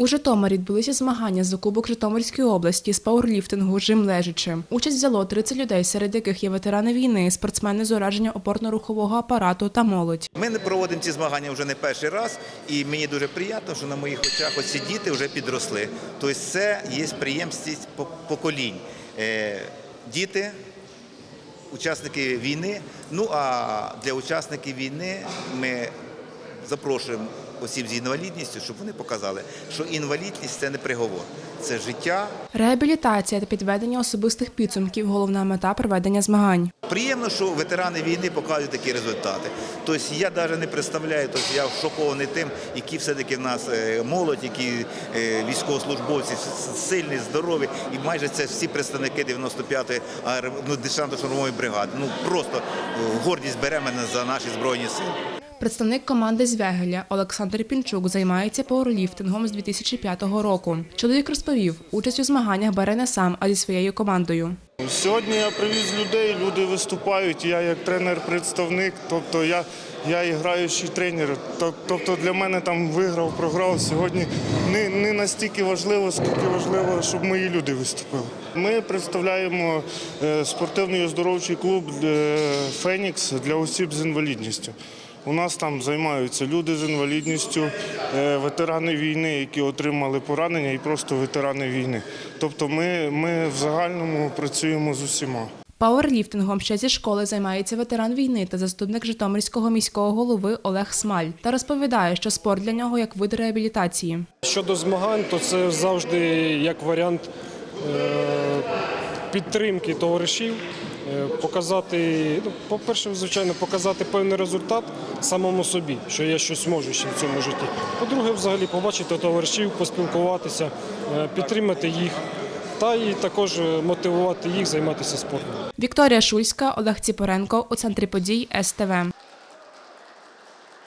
У Житомирі відбулися змагання за Кубок Житомирської області з пауерліфтингу жим лежачи. Участь взяло 30 людей, серед яких є ветерани війни, спортсмени з ураження опорно-рухового апарату та молодь. Ми не проводимо ці змагання вже не перший раз, і мені дуже приємно, що на моїх очах ось ці діти вже підросли. Тобто це є приємність по- поколінь. Е, Діти, учасники війни. Ну а для учасників війни ми запрошуємо осіб з інвалідністю, щоб вони показали, що інвалідність це не приговор, це життя, Реабілітація та підведення особистих підсумків головна мета проведення змагань. Приємно, що ветерани війни показують такі результати. Тобто я навіть не представляю, тобто я шокований тим, які все-таки в нас е, молодь, які е, військовослужбовці сильні, здорові, і майже це всі представники 95-ї аеро- ну, десантно-штурмової бригади. Ну просто е, гордість бере мене за наші збройні сили. Представник команди з Вегеля Олександр Пінчук займається пауерліфтингом з 2005 року. Чоловік розповів, участь у змаганнях бере не сам, а зі своєю командою. Сьогодні я привіз людей, люди виступають. Я як тренер-представник, тобто я, я і граючий тренер. Тобто для мене там виграв, програв сьогодні не, не настільки важливо, скільки важливо, щоб мої люди виступили. Ми представляємо е, спортивний оздоровчий клуб е, Фенікс для осіб з інвалідністю. У нас там займаються люди з інвалідністю, е, ветерани війни, які отримали поранення, і просто ветерани війни. Тобто ми, ми в загальному працюємо з усіма. Пауерліфтингом ще зі школи займається ветеран війни та заступник Житомирського міського голови Олег Смаль та розповідає, що спорт для нього як вид реабілітації. Щодо змагань, то це завжди як варіант е, підтримки товаришів, е, показати, ну, по-перше, звичайно, показати певний результат самому собі, що я щось можу ще в цьому житті. По-друге, взагалі побачити товаришів, поспілкуватися, е, підтримати їх та і також е, мотивувати їх займатися спортом. Вікторія Шульська, Олег Ціпоренко у центрі подій СТВ.